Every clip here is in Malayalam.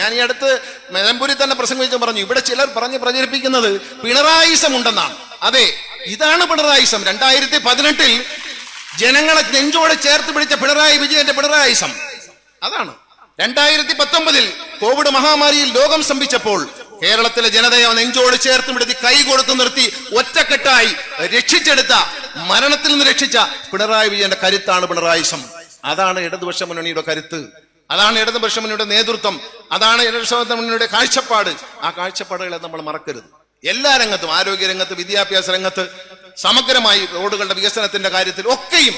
ഞാൻ ഈ അടുത്ത് നിലമ്പൂരിൽ തന്നെ പ്രസംഗിച്ച് പറഞ്ഞു ഇവിടെ ചിലർ പറഞ്ഞ് പ്രചരിപ്പിക്കുന്നത് പിണറായിസം ഉണ്ടെന്നാണ് അതെ ഇതാണ് പിണറായിസം. രണ്ടായിരത്തി പതിനെട്ടിൽ ജനങ്ങളെ നെഞ്ചോട് ചേർത്ത് പിടിച്ച പിണറായി വിജയന്റെ പിണറായിസം. അതാണ്. രണ്ടായിരത്തി പത്തൊമ്പതിൽ കോവിഡ് മഹാമാരിയിൽ ലോകം സ്തംഭിച്ചപ്പോൾ കേരളത്തിലെ ജനതയെ നെഞ്ചോട് ചേർത്ത് പിടുത്തി കൈ കൊടുത്തു നിർത്തി ഒറ്റക്കെട്ടായി രക്ഷിച്ചെടുത്ത മരണത്തിൽ നിന്ന് രക്ഷിച്ച പിണറായി വിജയന്റെ കരുത്താണ് പിണറായിസം. അതാണ് ഇടതുപക്ഷ മുന്നണിയുടെ കരുത്ത്. അതാണ് ഇടതുപക്ഷ മുന്നണിയുടെ നേതൃത്വം. അതാണ് ഇടതുപക്ഷ മുന്നണിയുടെ കാഴ്ചപ്പാട്. ആ കാഴ്ചപ്പാടുകളെ നമ്മൾ മറക്കരുത്. എല്ലാ രംഗത്തും ആരോഗ്യ രംഗത്ത് വിദ്യാഭ്യാസ രംഗത്ത് സമഗ്രമായി റോഡുകളുടെ വികസനത്തിന്റെ കാര്യത്തിൽ ഒക്കെയും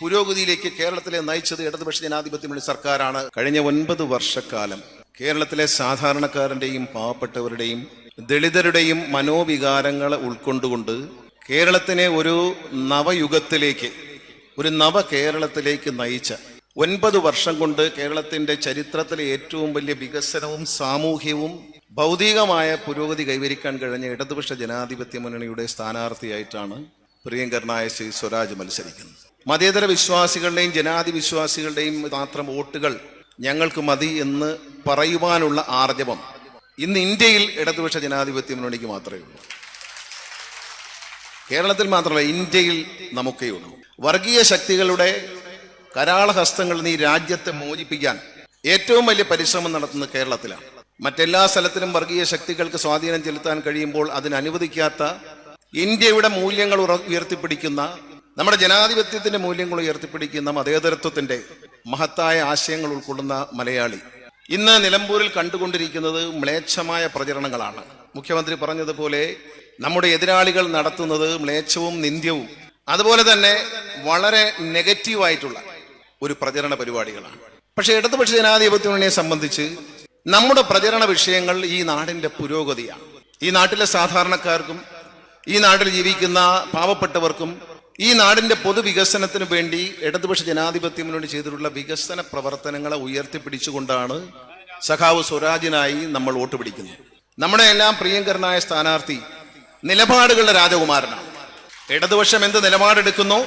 പുരോഗതിയിലേക്ക് കേരളത്തിലെ നയിച്ചത് ഇടതുപക്ഷ ജനാധിപത്യ സർക്കാരാണ്. കഴിഞ്ഞ ഒൻപത് വർഷക്കാലം കേരളത്തിലെ സാധാരണക്കാരന്റെയും പാവപ്പെട്ടവരുടെയും ദളിതരുടെയും മനോവികാരങ്ങളെ ഉൾക്കൊണ്ടുകൊണ്ട് കേരളത്തിനെ ഒരു നവയുഗത്തിലേക്ക് ഒരു നവ കേരളത്തിലേക്ക് നയിച്ച ഒൻപത് വർഷം കൊണ്ട് കേരളത്തിന്റെ ചരിത്രത്തിലെ ഏറ്റവും വലിയ വികസനവും സാമൂഹ്യവും ഭൗതികമായ പുരോഗതി കൈവരിക്കാൻ കഴിഞ്ഞ ഇടതുപക്ഷ ജനാധിപത്യ മുന്നണിയുടെ സ്ഥാനാർത്ഥിയായിട്ടാണ് പ്രിയങ്കരനായ ശ്രീ സ്വരാജ് മത്സരിക്കുന്നത്. മതേതര വിശ്വാസികളുടെയും ജനാധി വിശ്വാസികളുടെയും മാത്രം വോട്ടുകൾ ഞങ്ങൾക്ക് മതി എന്ന് പറയുവാനുള്ള ആർജവം ഇന്ന് ഇന്ത്യയിൽ ഇടതുപക്ഷ ജനാധിപത്യ മുന്നണിക്ക് മാത്രമേ ഉള്ളൂ. കേരളത്തിൽ മാത്രമല്ല ഇന്ത്യയിൽ നമുക്കേ ഉള്ളൂ. വർഗീയ ശക്തികളുടെ കരാളഹസ്തങ്ങളിൽ നീ രാജ്യത്തെ മോചിപ്പിക്കാൻ ഏറ്റവും വലിയ പരിശ്രമം നടത്തുന്ന കേരളത്തിലാണ്. മറ്റെല്ലാ സ്ഥലത്തിലും വർഗീയ ശക്തികൾക്ക് സ്വാധീനം ചെലുത്താൻ കഴിയുമ്പോൾ അതിന് അനുവദിക്കാത്ത ഇന്ത്യയുടെ മൂല്യങ്ങൾ ഉയർത്തിപ്പിടിക്കുന്ന നമ്മുടെ ജനാധിപത്യത്തിന്റെ മൂല്യങ്ങൾ ഉയർത്തിപ്പിടിക്കുന്ന മതേതരത്വത്തിന്റെ മഹത്തായ ആശയങ്ങൾ ഉൾക്കൊള്ളുന്ന മലയാളി. ഇന്ന് നിലമ്പൂരിൽ കണ്ടുകൊണ്ടിരിക്കുന്നത് മ്ലേച്ഛമായ പ്രചരണങ്ങളാണ്. മുഖ്യമന്ത്രി പറഞ്ഞതുപോലെ നമ്മുടെ എതിരാളികൾ നടത്തുന്നത് മ്ലേച്ഛവും നിന്ദ്യവും. അതുപോലെ തന്നെ വളരെ നെഗറ്റീവായിട്ടുള്ള ഒരു പ്രചരണ പരിപാടികളാണ്. പക്ഷെ ഇടതുപക്ഷ ജനാധിപത്യ മുന്നണിയെ സംബന്ധിച്ച് നമ്മുടെ പ്രചരണ വിഷയങ്ങൾ ഈ നാടിന്റെ പുരോഗതിയാണ്. ഈ നാട്ടിലെ സാധാരണക്കാർക്കും ഈ നാട്ടിൽ ജീവിക്കുന്ന പാവപ്പെട്ടവർക്കും ഈ നാടിന്റെ പൊതുവികസനത്തിന് വേണ്ടി ഇടതുപക്ഷ ജനാധിപത്യ മുന്നണി ചെയ്തിട്ടുള്ള വികസന പ്രവർത്തനങ്ങളെ ഉയർത്തിപ്പിടിച്ചുകൊണ്ടാണ് സഖാവ് സ്വരാജിനായി നമ്മൾ വോട്ട് പിടിക്കുന്നത്. നമ്മുടെ എല്ലാം പ്രിയങ്കരനായ സ്ഥാനാർത്ഥി നിലപാടുകളുടെ രാജകുമാരനാണ്. ഇടതുപക്ഷം എന്ത് നിലപാടെടുക്കുന്നു?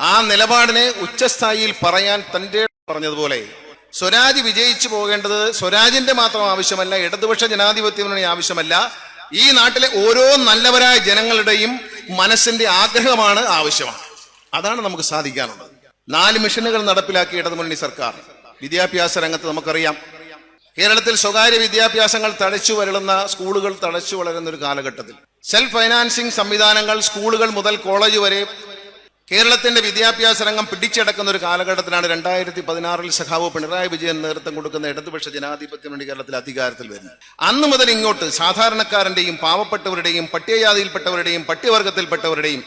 ആ നിലപാടിനെ ഉച്ചസ്ഥായിയിൽ പറയാൻ തന്റെ പറഞ്ഞതുപോലെ സ്വരാജ് വിജയിച്ചു പോകേണ്ടത് സ്വരാജിന്റെ മാത്രം ആവശ്യമല്ല ഇടതുപക്ഷ ജനാധിപത്യ ആവശ്യമല്ല. ഈ നാട്ടിലെ ഓരോ നല്ലവരായ ജനങ്ങളുടെയും മനസ്സിന്റെ ആഗ്രഹമാണ് ആവശ്യമാണ്. അതാണ് നമുക്ക് സാധിക്കാനുള്ളത്. നാല് മിഷനുകൾ നടപ്പിലാക്കി ഇടതുമുന്നണി സർക്കാർ. വിദ്യാഭ്യാസ രംഗത്ത് നമുക്കറിയാം. കേരളത്തിൽ സ്വകാര്യ വിദ്യാഭ്യാസങ്ങൾ തഴച്ചു വരളുന്ന സ്കൂളുകൾ തഴച്ചു വളരുന്ന ഒരു കാലഘട്ടത്തിൽ. സെൽഫ് ഫൈനാൻസിംഗ് സംവിധാനങ്ങൾ സ്കൂളുകൾ മുതൽ കോളേജ് വരെ കേരളത്തിന്റെ വിദ്യാഭ്യാസ രംഗം പിടിച്ചടക്കുന്ന ഒരു കാലഘട്ടത്തിലാണ് രണ്ടായിരത്തി പതിനാറിൽ സഖാവ് പിണറായി വിജയൻ നേതൃത്വം കൊടുക്കുന്ന ഇടതുപക്ഷ ജനാധിപത്യം വേണ്ടി കേരളത്തിൽ അധികാരത്തിൽ വരുന്നത്. അന്ന് മുതൽ ഇങ്ങോട്ട് സാധാരണക്കാരന്റെയും പാവപ്പെട്ടവരുടെയും പട്ടികജാതിയിൽപ്പെട്ടവരുടെയും പട്ടികവർഗത്തിൽപ്പെട്ടവരുടെയും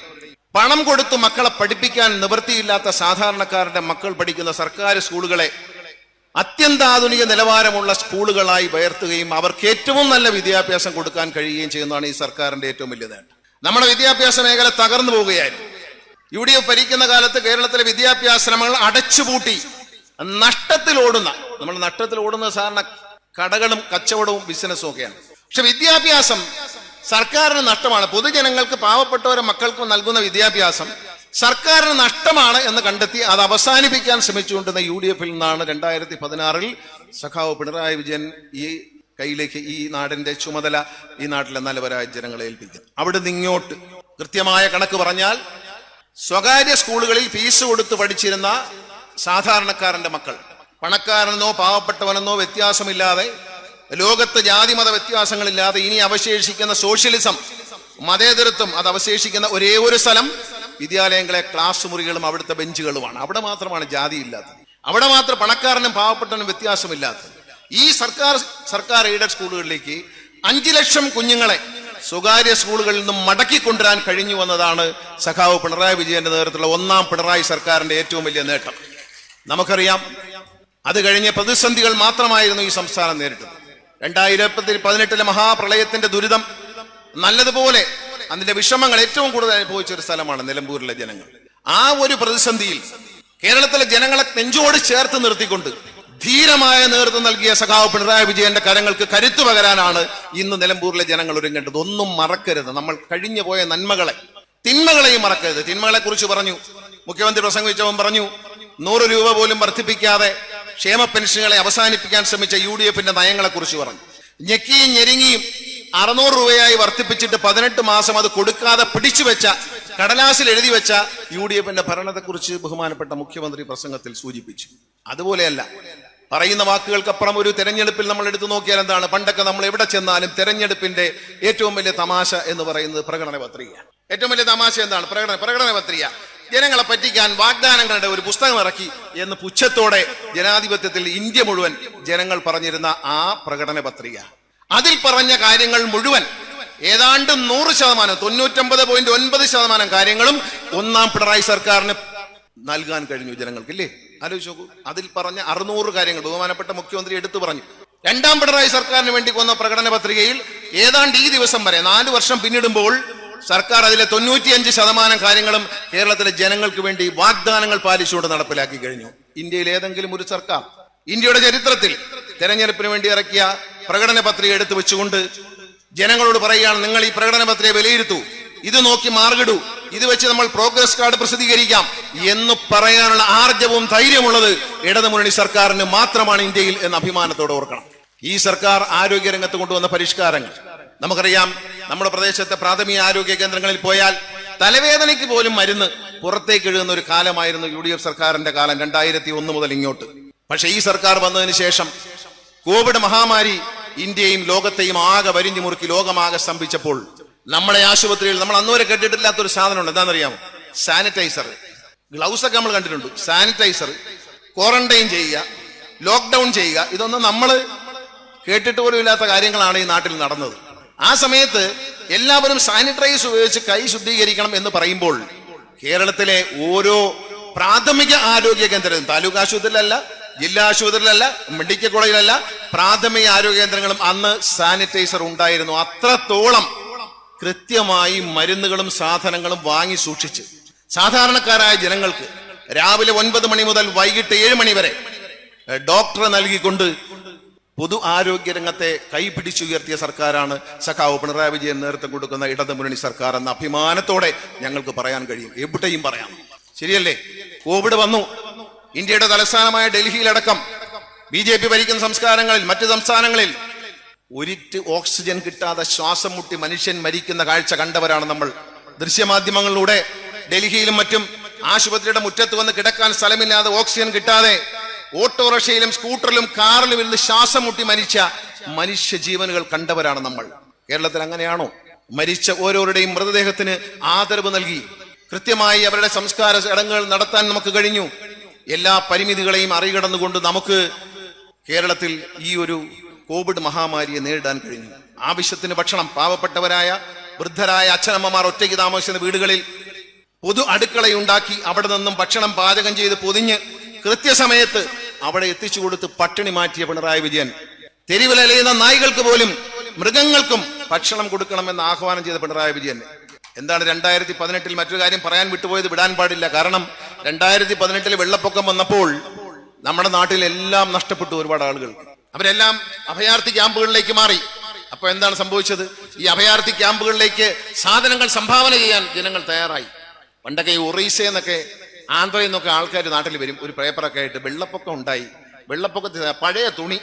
പണം കൊടുത്ത് മക്കളെ പഠിപ്പിക്കാൻ നിവൃത്തിയില്ലാത്ത സാധാരണക്കാരുടെ മക്കൾ പഠിക്കുന്ന സർക്കാർ സ്കൂളുകളെ അത്യന്താധുനിക നിലവാരമുള്ള സ്കൂളുകളായി ഉയർത്തുകയും അവർക്ക് ഏറ്റവും നല്ല വിദ്യാഭ്യാസം കൊടുക്കാൻ കഴിയുകയും ചെയ്യുന്നതാണ് ഈ സർക്കാരിന്റെ ഏറ്റവും വലിയ നേട്ടം. നമ്മുടെ വിദ്യാഭ്യാസ മേഖല തകർന്നു പോവുകയായിരുന്നു. യു ഡി എഫ് ഭരിക്കുന്ന കാലത്ത് കേരളത്തിലെ വിദ്യാഭ്യാസ ശ്രമങ്ങൾ അടച്ചുപൂട്ടി. നഷ്ടത്തിൽ ഓടുന്ന നമ്മൾ നഷ്ടത്തിൽ ഓടുന്ന സാധാരണ കടകളും കച്ചവടവും ബിസിനസ്സും ഒക്കെയാണ്. പക്ഷെ വിദ്യാഭ്യാസം സർക്കാരിന് നഷ്ടമാണ്. പൊതുജനങ്ങൾക്ക് പാവപ്പെട്ടവരെ മക്കൾക്കും നൽകുന്ന വിദ്യാഭ്യാസം സർക്കാരിന് നഷ്ടമാണ് എന്ന് കണ്ടെത്തി അത് അവസാനിപ്പിക്കാൻ ശ്രമിച്ചുകൊണ്ടിരുന്ന യു ഡി എഫിൽ നിന്നാണ് രണ്ടായിരത്തി പതിനാറിൽ സഖാവ് പിണറായി വിജയൻ ഈ കയ്യിലേക്ക് ഈ നാടിന്റെ ചുമതല ഈ നാട്ടിലെ നല്ലവരായ ജനങ്ങളെ ഏൽപ്പിക്കുന്നത്. അവിടെ ഇങ്ങോട്ട് കൃത്യമായ കണക്ക് പറഞ്ഞാൽ സ്വകാര്യ സ്കൂളുകളിൽ ഫീസ് കൊടുത്ത് പഠിച്ചിരുന്ന സാധാരണക്കാരന്റെ മക്കൾ. പണക്കാരനെന്നോ പാവപ്പെട്ടവനെന്നോ വ്യത്യാസമില്ലാതെ ലോകത്ത് ജാതി മത വ്യത്യാസങ്ങളില്ലാതെ ഇനി അവശേഷിക്കുന്ന സോഷ്യലിസം മതേതരത്വം അത് അവശേഷിക്കുന്ന ഒരേ ഒരു സ്ഥലം വിദ്യാലയങ്ങളെ ക്ലാസ് മുറികളും അവിടുത്തെ ബെഞ്ചുകളുമാണ്. അവിടെ മാത്രമാണ് ജാതി ഇല്ലാത്തത് അവിടെ മാത്രം പണക്കാരനും പാവപ്പെട്ടവനും വ്യത്യാസമില്ലാത്തത്. ഈ സർക്കാർ സർക്കാർ എയ്ഡഡ് സ്കൂളുകളിലേക്ക് അഞ്ചു ലക്ഷം കുഞ്ഞുങ്ങളെ സ്വകാര്യ സ്കൂളുകളിൽ നിന്നും മടക്കി കൊണ്ടുവരാൻ കഴിഞ്ഞു വന്നതാണ് സഖാവ് പിണറായി വിജയന്റെ നേതൃത്വത്തിലുള്ള ഒന്നാം പിണറായി സർക്കാരിന്റെ ഏറ്റവും വലിയ നേട്ടം. നമുക്കറിയാം അത് കഴിഞ്ഞ പ്രതിസന്ധികൾ മാത്രമായിരുന്നു ഈ സംസ്ഥാനം നേരിട്ടത്. രണ്ടായിരത്തി പതിനെട്ടിലെ മഹാപ്രളയത്തിന്റെ ദുരിതം നല്ലതുപോലെ അതിന്റെ വിഷമങ്ങൾ ഏറ്റവും കൂടുതൽ അനുഭവിച്ച ഒരു സ്ഥലമാണ് നിലമ്പൂരിലെ ജനങ്ങൾ. ആ ഒരു പ്രതിസന്ധിയിൽ കേരളത്തിലെ ജനങ്ങളെ നെഞ്ചോട് ചേർത്ത് നിർത്തിക്കൊണ്ട് ധീരമായ നേതൃത്വം നൽകിയ സഖാവ് പിണറായി വിജയന്റെ കരങ്ങൾക്ക് കരുത്തു പകരാനാണ് ഇന്ന് നിലമ്പൂരിലെ ജനങ്ങൾ ഒരുങ്ങേണ്ടത്. ഒന്നും മറക്കരുത്. നമ്മൾ കഴിഞ്ഞു പോയ നന്മകളെ തിന്മകളെയും മറക്കരുത്. തിന്മകളെ കുറിച്ച് പറഞ്ഞു. മുഖ്യമന്ത്രി പ്രസംഗിച്ചവൻ പറഞ്ഞു നൂറ് രൂപ പോലും വർദ്ധിപ്പിക്കാതെ ക്ഷേമ പെൻഷനുകളെ അവസാനിപ്പിക്കാൻ ശ്രമിച്ച യു ഡി എഫിന്റെ നയങ്ങളെ കുറിച്ച് പറഞ്ഞു. ഞെക്കിയും ഞെരുങ്ങിയും അറുന്നൂറ് രൂപയായി വർദ്ധിപ്പിച്ചിട്ട് പതിനെട്ട് മാസം അത് കൊടുക്കാതെ പിടിച്ചു വെച്ച കടലാസിൽ എഴുതി വെച്ച യു ഡി എഫിന്റെ ഭരണത്തെക്കുറിച്ച് ബഹുമാനപ്പെട്ട മുഖ്യമന്ത്രി പ്രസംഗത്തിൽ സൂചിപ്പിച്ചു. അതുപോലെയല്ല പറയുന്ന വാക്കുകൾക്കപ്പുറം ഒരു തെരഞ്ഞെടുപ്പിൽ നമ്മൾ എടുത്തു നോക്കിയാൽ എന്താണ്? പണ്ടൊക്കെ നമ്മൾ എവിടെ ചെന്നാലും തെരഞ്ഞെടുപ്പിന്റെ ഏറ്റവും വലിയ തമാശ എന്ന് പറയുന്നത് പ്രകടന പത്രിക. ഏറ്റവും വലിയ തമാശ എന്താണ്? പ്രകടന പ്രകടന പത്രിക. ജനങ്ങളെ പറ്റിക്കാൻ വാഗ്ദാനങ്ങളുടെ ഒരു പുസ്തകം ഇറക്കി എന്ന് പുച്ഛത്തോടെ ജനാധിപത്യത്തിൽ ഇന്ത്യ മുഴുവൻ ജനങ്ങൾ പറഞ്ഞിരുന്ന ആ പ്രകടന പത്രിക. അതിൽ പറഞ്ഞ കാര്യങ്ങൾ മുഴുവൻ ഏതാണ്ട് നൂറ് ശതമാനം തൊണ്ണൂറ്റൊമ്പത് പോയിന്റ് ഒൻപത് ശതമാനം കാര്യങ്ങളും ഒന്നാം പിണറായി സർക്കാരിന് നൽകാൻ കഴിഞ്ഞു ജനങ്ങൾക്ക് ഇല്ലേ ആലോചിച്ച് നോക്കൂ. അതിൽ പറഞ്ഞ അറുന്നൂറ് കാര്യങ്ങൾ ബഹുമാനപ്പെട്ട മുഖ്യമന്ത്രി എടുത്തു പറഞ്ഞു. രണ്ടാം പിണറായി സർക്കാരിന് വേണ്ടി വന്ന പ്രകടന പത്രികയിൽ ഏതാണ്ട് ഈ ദിവസം വരെ നാല് വർഷം പിന്നിടുമ്പോൾ സർക്കാർ അതിലെ തൊണ്ണൂറ്റിയഞ്ച് ശതമാനം കാര്യങ്ങളും കേരളത്തിലെ ജനങ്ങൾക്ക് വേണ്ടി വാഗ്ദാനങ്ങൾ പാലിച്ചുകൊണ്ട് നടപ്പിലാക്കി കഴിഞ്ഞു. ഇന്ത്യയിൽ ഏതെങ്കിലും ഒരു സർക്കാർ ഇന്ത്യയുടെ ചരിത്രത്തിൽ തെരഞ്ഞെടുപ്പിന് വേണ്ടി ഇറക്കിയ പ്രകടന പത്രിക എടുത്തു വെച്ചുകൊണ്ട് ജനങ്ങളോട് പറയുകയാണ് നിങ്ങൾ ഈ പ്രകടന പത്രിക വിലയിരുത്തൂ. ഇത് നോക്കി മാർഗിടൂ ഇത് വെച്ച് നമ്മൾ പ്രോഗ്രസ് കാർഡ് പ്രസിദ്ധീകരിക്കാം എന്ന് പറയാനുള്ള ആർജവും ധൈര്യമുള്ളത് ഇടതുമുന്നണി സർക്കാരിന് മാത്രമാണ് ഇന്ത്യയിൽ എന്ന് അഭിമാനത്തോടെ ഓർക്കണം. ഈ സർക്കാർ ആരോഗ്യ രംഗത്ത് കൊണ്ടുവന്ന പരിഷ്കാരങ്ങൾ. നമുക്കറിയാം നമ്മുടെ പ്രദേശത്തെ പ്രാഥമിക ആരോഗ്യ കേന്ദ്രങ്ങളിൽ പോയാൽ തലവേദനയ്ക്ക് പോലും മരുന്ന് പുറത്തേക്ക് എഴുതുന്ന ഒരു കാലമായിരുന്നു യു ഡി എഫ് സർക്കാരിന്റെ കാലം രണ്ടായിരത്തി ഒന്ന് മുതൽ ഇങ്ങോട്ട്. പക്ഷെ ഈ സർക്കാർ വന്നതിന് ശേഷം കോവിഡ് മഹാമാരി ഇന്ത്യയും ലോകത്തെയും ആകെ വരിഞ്ഞു മുറുക്കി ലോകമാകെ സ്തംഭിച്ചപ്പോൾ നമ്മളെ ആശുപത്രിയിൽ നമ്മൾ അന്നുവരെ കേട്ടിട്ടില്ലാത്ത ഒരു സാധനമുണ്ട്. എന്താണെന്നറിയാമോ? സാനിറ്റൈസർ. ഗ്ലൗസ് ഒക്കെ നമ്മൾ കണ്ടിട്ടുണ്ട്. സാനിറ്റൈസർ. ക്വാറന്റൈൻ ചെയ്യുക. ലോക്ക്ഡൌൺ ചെയ്യുക. ഇതൊന്നും നമ്മൾ കേട്ടിട്ട് പോലും ഇല്ലാത്ത കാര്യങ്ങളാണ് ഈ നാട്ടിൽ നടന്നത്. ആ സമയത്ത് എല്ലാവരും സാനിറ്റൈസ് ഉപയോഗിച്ച് കൈ ശുദ്ധീകരിക്കണം എന്ന് പറയുമ്പോൾ കേരളത്തിലെ ഓരോ പ്രാഥമിക ആരോഗ്യ കേന്ദ്രം താലൂക്ക് ആശുപത്രിയിലല്ല ജില്ലാ ആശുപത്രിയിലല്ല മെഡിക്കൽ കോളേജിലല്ല പ്രാഥമിക ആരോഗ്യ കേന്ദ്രങ്ങളും അന്ന് സാനിറ്റൈസർ ഉണ്ടായിരുന്നു. അത്രത്തോളം കൃത്യമായി മരുന്നുകളും സാധനങ്ങളും വാങ്ങി സൂക്ഷിച്ച്. സാധാരണക്കാരായ ജനങ്ങൾക്ക് രാവിലെ ഒൻപത് മണി മുതൽ വൈകിട്ട് ഏഴ് മണി വരെ ഡോക്ടറെ നൽകിക്കൊണ്ട് പൊതു ആരോഗ്യ രംഗത്തെ കൈപിടിച്ചുയർത്തിയ സർക്കാരാണ് സഖാവ് പിണറായി വിജയൻ നേതൃത്വം കൊടുക്കുന്ന ഇടത് മുന്നണി സർക്കാർ എന്ന അഭിമാനത്തോടെ ഞങ്ങൾക്ക് പറയാൻ കഴിയും. എവിടെയും പറയാം. ശരിയല്ലേ? കോവിഡ് വന്നു. ഇന്ത്യയുടെ തലസ്ഥാനമായ ഡൽഹിയിലടക്കം ബി ജെ പി ഭരിക്കുന്ന സംസ്കാരങ്ങളിൽ മറ്റ് സംസ്ഥാനങ്ങളിൽ ഒരിറ്റ് ഓക്സിജൻ കിട്ടാതെ ശ്വാസം മുട്ടി മനുഷ്യൻ മരിക്കുന്ന കാഴ്ച കണ്ടവരാണ് നമ്മൾ. ദൃശ്യമാധ്യമങ്ങളിലൂടെ ഡൽഹിയിലും മറ്റും ആശുപത്രിയുടെ മുറ്റത്ത് വന്ന് കിടക്കാൻ സ്ഥലമില്ലാതെ ഓക്സിജൻ കിട്ടാതെ ഓട്ടോറിക്ഷയിലും സ്കൂട്ടറിലും കാറിലും ഇരുന്ന് ശ്വാസം മുട്ടി മരിച്ച മനുഷ്യ ജീവനുകൾ കണ്ടവരാണ് നമ്മൾ. കേരളത്തിൽ അങ്ങനെയാണോ? മരിച്ച ഓരോരുടെയും മൃതദേഹത്തിന് ആദരവ് നൽകി. കൃത്യമായി അവരുടെ സംസ്കാര ചടങ്ങുകൾ നടത്താൻ നമുക്ക് കഴിഞ്ഞു. എല്ലാ പരിമിതികളെയും അറികടന്നുകൊണ്ട് നമുക്ക് കേരളത്തിൽ ഈ ഒരു കോവിഡ് മഹാമാരിയെ നേരിടാൻ കഴിഞ്ഞു. ആവശ്യത്തിന് ഭക്ഷണം പാവപ്പെട്ടവരായ വൃദ്ധരായ അച്ഛനമ്മമാർ ഒറ്റയ്ക്ക് താമസിക്കുന്ന വീടുകളിൽ പൊതു അടുക്കളയുണ്ടാക്കി അവിടെ നിന്നും ഭക്ഷണം പാചകം ചെയ്ത് പൊതിഞ്ഞ് കൃത്യസമയത്ത് അവിടെ എത്തിച്ചു കൊടുത്ത് പട്ടിണി മാറ്റിയ പിണറായി വിജയൻ. തെരുവിലലയുന്ന നായ്കൾക്ക് പോലും മൃഗങ്ങൾക്കും ഭക്ഷണം കൊടുക്കണമെന്ന് ആഹ്വാനം ചെയ്ത പിണറായി വിജയൻ. എന്താണ് രണ്ടായിരത്തി പതിനെട്ടിൽ മറ്റൊരു കാര്യം പറയാൻ വിട്ടുപോയത് വിടാൻ പാടില്ല. കാരണം രണ്ടായിരത്തി പതിനെട്ടിൽ വെള്ളപ്പൊക്കം വന്നപ്പോൾ നമ്മുടെ നാട്ടിൽ എല്ലാം നഷ്ടപ്പെട്ടു ഒരുപാട് ആളുകൾക്ക്. അവരെല്ലാം അഭയാർത്ഥി ക്യാമ്പുകളിലേക്ക് മാറി. അപ്പോൾ എന്താണ് സംഭവിച്ചത്? ഈ അഭയാർത്ഥി ക്യാമ്പുകളിലേക്ക് സാധനങ്ങൾ സംഭാവന ചെയ്യാൻ ജനങ്ങൾ തയ്യാറായി. പണ്ടൊക്കെ ഈ ഒറീസ എന്നൊക്കെ ആന്ധ്രയിൽ നിന്നൊക്കെ ആൾക്കാർ നാട്ടിൽ വരും. ഒരു പേപ്പറൊക്കെ ആയിട്ട് വെള്ളപ്പൊക്കം ഉണ്ടായി. വെള്ളപ്പൊക്കത്തിൽ പഴയ തുണി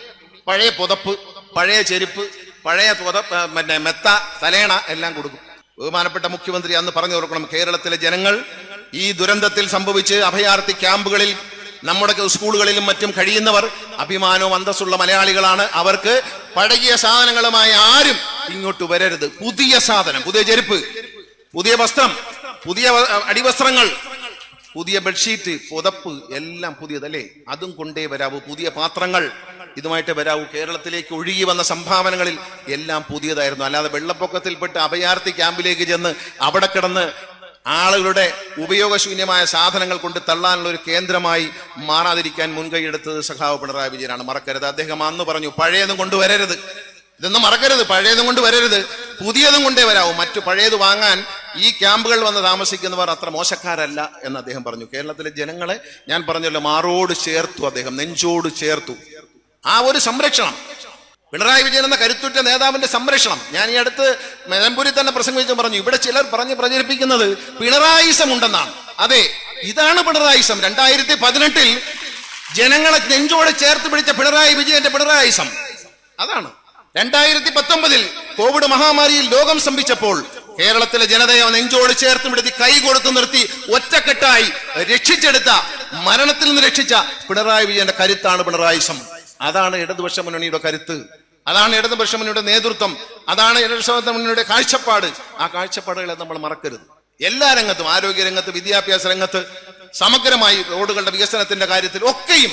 പഴയ പുതപ്പ് പഴയ ചെരുപ്പ് പഴയ ആ, പിന്നെ മെത്ത തലേണ എല്ലാം കൊടുക്കും. ബഹുമാനപ്പെട്ട മുഖ്യമന്ത്രി അന്ന് പറഞ്ഞു കൊടുക്കണം കേരളത്തിലെ ജനങ്ങൾ ഈ ദുരന്തത്തിൽ സംഭവിച്ച് അഭയാർത്ഥി ക്യാമ്പുകളിൽ നമ്മുടെ സ്കൂളുകളിലും മറ്റും കഴിയുന്നവർ അഭിമാനവും അന്തസ്സുള്ള മലയാളികളാണ്. അവർക്ക് പഴകിയ സാധനങ്ങളുമായി ആരും ഇങ്ങോട്ട് വരരുത്. പുതിയ സാധനം പുതിയ ചെരുപ്പ് പുതിയ വസ്ത്രം പുതിയ അടിവസ്ത്രങ്ങൾ പുതിയ ബെഡ്ഷീറ്റ് പുതപ്പ് എല്ലാം പുതിയതല്ലേ അതും കൊണ്ടേ വരാവൂ. പുതിയ പാത്രങ്ങൾ ഇതുമായിട്ട് വരാവൂ. കേരളത്തിലേക്ക് ഒഴുകി വന്ന സംഭാവനകളിൽ എല്ലാം പുതിയതായിരുന്നു. അല്ലാതെ വെള്ളപ്പൊക്കത്തിൽപ്പെട്ട് അഭയാർത്ഥി ക്യാമ്പിലേക്ക് ചെന്ന് അവിടെ കിടന്ന് ആളുകളുടെ ഉപയോഗശൂന്യമായ സാധനങ്ങൾ കൊണ്ട് തള്ളാനുള്ള ഒരു കേന്ദ്രമായി മാറാതിരിക്കാൻ മുൻകൈയെടുത്തത് സഖാവ് പിണറായി വിജയനാണ്. മറക്കരുത്. അദ്ദേഹം അന്ന് പറഞ്ഞു പഴയതും കൊണ്ടുവരരുത് ഇതൊന്നും മറക്കരുത്. പഴയതും കൊണ്ട് വരരുത്. പുതിയതും കൊണ്ടേ വരാവൂ. മറ്റു പഴയത് വാങ്ങാൻ ഈ ക്യാമ്പുകൾ വന്ന് താമസിക്കുന്നവർ അത്ര മോശക്കാരല്ല എന്ന് അദ്ദേഹം പറഞ്ഞു. കേരളത്തിലെ ജനങ്ങളെ ഞാൻ പറഞ്ഞല്ലോ മാറോട് ചേർത്തു അദ്ദേഹം നെഞ്ചോട് ചേർത്തു. ആ ഒരു സംരക്ഷണം പിണറായി വിജയൻ എന്ന കരുത്തുറ്റ നേതാവിന്റെ സംരക്ഷണം. ഞാൻ ഈ അടുത്ത് നിലമ്പൂരിൽ തന്നെ പ്രസംഗിച്ചു പറഞ്ഞു. ഇവിടെ ചിലർ പറഞ്ഞ് പ്രചരിപ്പിക്കുന്നത് പിണറായിസം ഉണ്ടെന്നാണ് അതെ ഇതാണ് പിണറായിസം. രണ്ടായിരത്തി പതിനെട്ടിൽ ജനങ്ങളെ നെഞ്ചോട് ചേർത്ത് പിടിച്ച പിണറായി വിജയന്റെ പിണറായിസം. അതാണ്. രണ്ടായിരത്തി പത്തൊമ്പതിൽ കോവിഡ് മഹാമാരിയിൽ ലോകം സംഭിച്ചപ്പോൾ കേരളത്തിലെ ജനതയെ നെഞ്ചോട് ചേർത്ത് പിടിച്ച് കൈ കൊടുത്തു നിർത്തി ഒറ്റക്കെട്ടായി രക്ഷിച്ചെടുത്ത മരണത്തിൽ നിന്ന് രക്ഷിച്ച പിണറായി വിജയന്റെ കരുത്താണ് പിണറായിസം. അതാണ് ഇടതുപക്ഷ മുന്നണിയുടെ കരുത്ത്. അതാണ് ഇടതുപക്ഷ മുന്നണിയുടെ നേതൃത്വം അതാണ് ഇടതുപക്ഷ മുന്നണിയുടെ കാഴ്ചപ്പാട്. ആ കാഴ്ചപ്പാടുകളെ നമ്മൾ മറക്കരുത്. എല്ലാ രംഗത്തും ആരോഗ്യ രംഗത്ത് വിദ്യാഭ്യാസ രംഗത്ത് സമഗ്രമായി റോഡുകളുടെ വികസനത്തിന്റെ കാര്യത്തിൽ ഒക്കെയും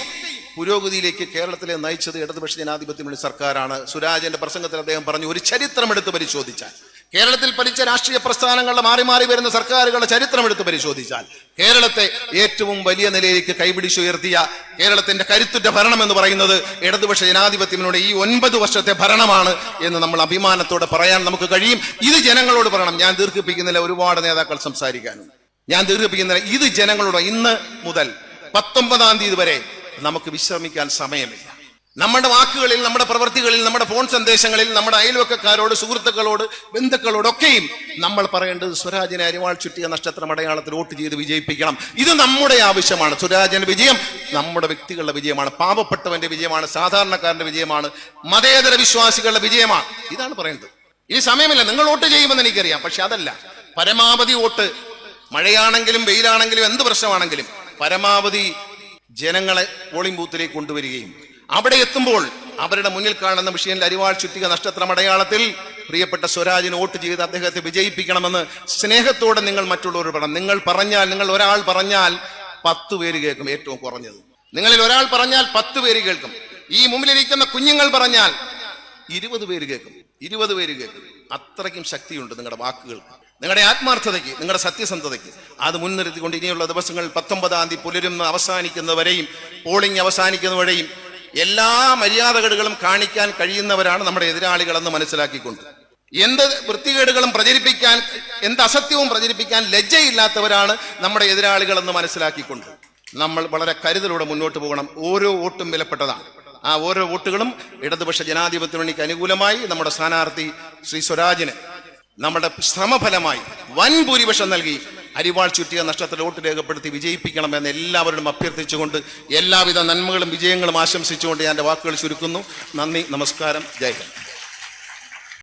പുരോഗതിയിലേക്ക് കേരളത്തിലെ നയിച്ചത് ഇടതുപക്ഷ ജനാധിപത്യ സർക്കാരാണ്. സുരാജന്റെ പ്രസംഗത്തിൽ അദ്ദേഹം പറഞ്ഞു ഒരു ചരിത്രം എടുത്ത് പരിശോധിച്ചാൽ കേരളത്തിൽ ഭരിച്ച രാഷ്ട്രീയ പ്രസ്ഥാനങ്ങളുടെ മാറി മാറി വരുന്ന സർക്കാരുകളുടെ ചരിത്രം എടുത്ത് പരിശോധിച്ചാൽ കേരളത്തെ ഏറ്റവും വലിയ നിലയിലേക്ക് കൈപിടിച്ചുയർത്തിയ കേരളത്തിന്റെ കരുത്തുറ്റ ഭരണം എന്ന് പറയുന്നത് ഇടതുപക്ഷ ജനാധിപത്യത്തിനോട് ഈ ഒൻപത് വർഷത്തെ ഭരണമാണ് എന്ന് നമ്മൾ അഭിമാനത്തോടെ പറയാൻ നമുക്ക് കഴിയും. ഇത് ജനങ്ങളോട് പറയണം. ഞാൻ ദീർഘിപ്പിക്കുന്നില്ല. ഒരുപാട് നേതാക്കൾ സംസാരിക്കാനും. ഞാൻ ദീർഘിപ്പിക്കുന്നില്ല. ഇത് ജനങ്ങളോട് ഇന്ന് മുതൽ പത്തൊമ്പതാം തീയതി വരെ നമുക്ക് വിശ്രമിക്കാൻ സമയമില്ല. നമ്മുടെ വാക്കുകളിൽ നമ്മുടെ പ്രവൃത്തികളിൽ നമ്മുടെ ഫോൺ സന്ദേശങ്ങളിൽ നമ്മുടെ അയൽവക്കക്കാരോട് സുഹൃത്തുക്കളോട് ബന്ധുക്കളോടൊക്കെയും നമ്മൾ പറയേണ്ടത് സ്വരാജിനെ അരിവാൾ ചുറ്റിയ നക്ഷത്രം അടയാളത്തിൽ വോട്ട് ചെയ്ത് വിജയിപ്പിക്കണം. ഇത് നമ്മുടെ ആവശ്യമാണ്. സ്വരാജന്റെ വിജയം നമ്മുടെ വ്യക്തികളുടെ വിജയമാണ്. പാവപ്പെട്ടവന്റെ വിജയമാണ്. സാധാരണക്കാരന്റെ വിജയമാണ്. മതേതര വിശ്വാസികളുടെ വിജയമാണ്. ഇതാണ് പറയുന്നത് ഇനി സമയമില്ല. നിങ്ങൾ വോട്ട് ചെയ്യുമെന്ന് എനിക്കറിയാം. പക്ഷെ അതല്ല. പരമാവധി വോട്ട് മഴയാണെങ്കിലും വെയിലാണെങ്കിലും എന്ത് പ്രശ്നമാണെങ്കിലും പരമാവധി ജനങ്ങളെ പോളിംഗ് ബൂത്തിലേക്ക് കൊണ്ടുവരികയും അവിടെ എത്തുമ്പോൾ അവരുടെ മുന്നിൽ കാണുന്ന മിഷീനിൽ അരിവാൾ ചുറ്റിക നക്ഷത്രം അടയാളത്തിൽ പ്രിയപ്പെട്ട സ്വരാജിന് വോട്ട് ചെയ്ത് അദ്ദേഹത്തെ വിജയിപ്പിക്കണമെന്ന് സ്നേഹത്തോടെ നിങ്ങൾ മറ്റുള്ളവർ പറയണം. നിങ്ങൾ പറഞ്ഞാൽ നിങ്ങൾ ഒരാൾ പറഞ്ഞാൽ പത്ത് പേര് കേൾക്കും ഏറ്റവും കുറഞ്ഞത്. നിങ്ങളിൽ ഒരാൾ പറഞ്ഞാൽ പത്ത് പേര് കേൾക്കും. ഈ മുമ്പിലിരിക്കുന്ന കുഞ്ഞുങ്ങൾ പറഞ്ഞാൽ ഇരുപത് പേര് കേൾക്കും. ഇരുപത് പേര് കേൾക്കും. അത്രയ്ക്കും ശക്തിയുണ്ട് നിങ്ങളുടെ വാക്കുകൾ നിങ്ങളുടെ ആത്മാർത്ഥതയ്ക്ക് നിങ്ങളുടെ സത്യസന്ധതയ്ക്ക്. അത് മുൻനിർത്തിക്കൊണ്ട് ഇനിയുള്ള ദിവസങ്ങൾ പത്തൊമ്പതാം തീയതി പുലരുന്ന അവസാനിക്കുന്നവരെയും പോളിംഗ് അവസാനിക്കുന്നവരെയും എല്ലാ മര്യാദകേടുകളും കാണിക്കാൻ കഴിയുന്നവരാണ് നമ്മുടെ എതിരാളികളെന്ന് മനസ്സിലാക്കിക്കൊണ്ട്. എന്ത് വൃത്തികേടുകളും പ്രചരിപ്പിക്കാൻ എന്ത് അസത്യവും പ്രചരിപ്പിക്കാൻ ലജ്ജയില്ലാത്തവരാണ് നമ്മുടെ എതിരാളികളെന്ന് മനസ്സിലാക്കിക്കൊണ്ട്. നമ്മൾ വളരെ കരുതലോടെ മുന്നോട്ട് പോകണം. ഓരോ വോട്ടും വിലപ്പെട്ടതാണ്. ആ ഓരോ വോട്ടുകളും ഇടതുപക്ഷ ജനാധിപത്യ മുന്നണിക്ക് അനുകൂലമായി നമ്മുടെ സ്ഥാനാർത്ഥി ശ്രീ സ്വരാജിന് നമ്മുടെ ശ്രമഫലമായി വൻ ഭൂരിപക്ഷം നൽകി. അരിവാൾ ചുറ്റിയ നഷ്ടത്തിൽ വോട്ട് രേഖപ്പെടുത്തി വിജയിപ്പിക്കണമെന്ന് എല്ലാവരോടും അഭ്യർത്ഥിച്ചുകൊണ്ട് എല്ലാവിധ നന്മകളും വിജയങ്ങളും ആശംസിച്ചുകൊണ്ട് ഞാൻ എന്റെ വാക്കുകൾ ചുരുക്കുന്നു. നന്ദി നമസ്കാരം. ജയ് ഹിന്ദ്.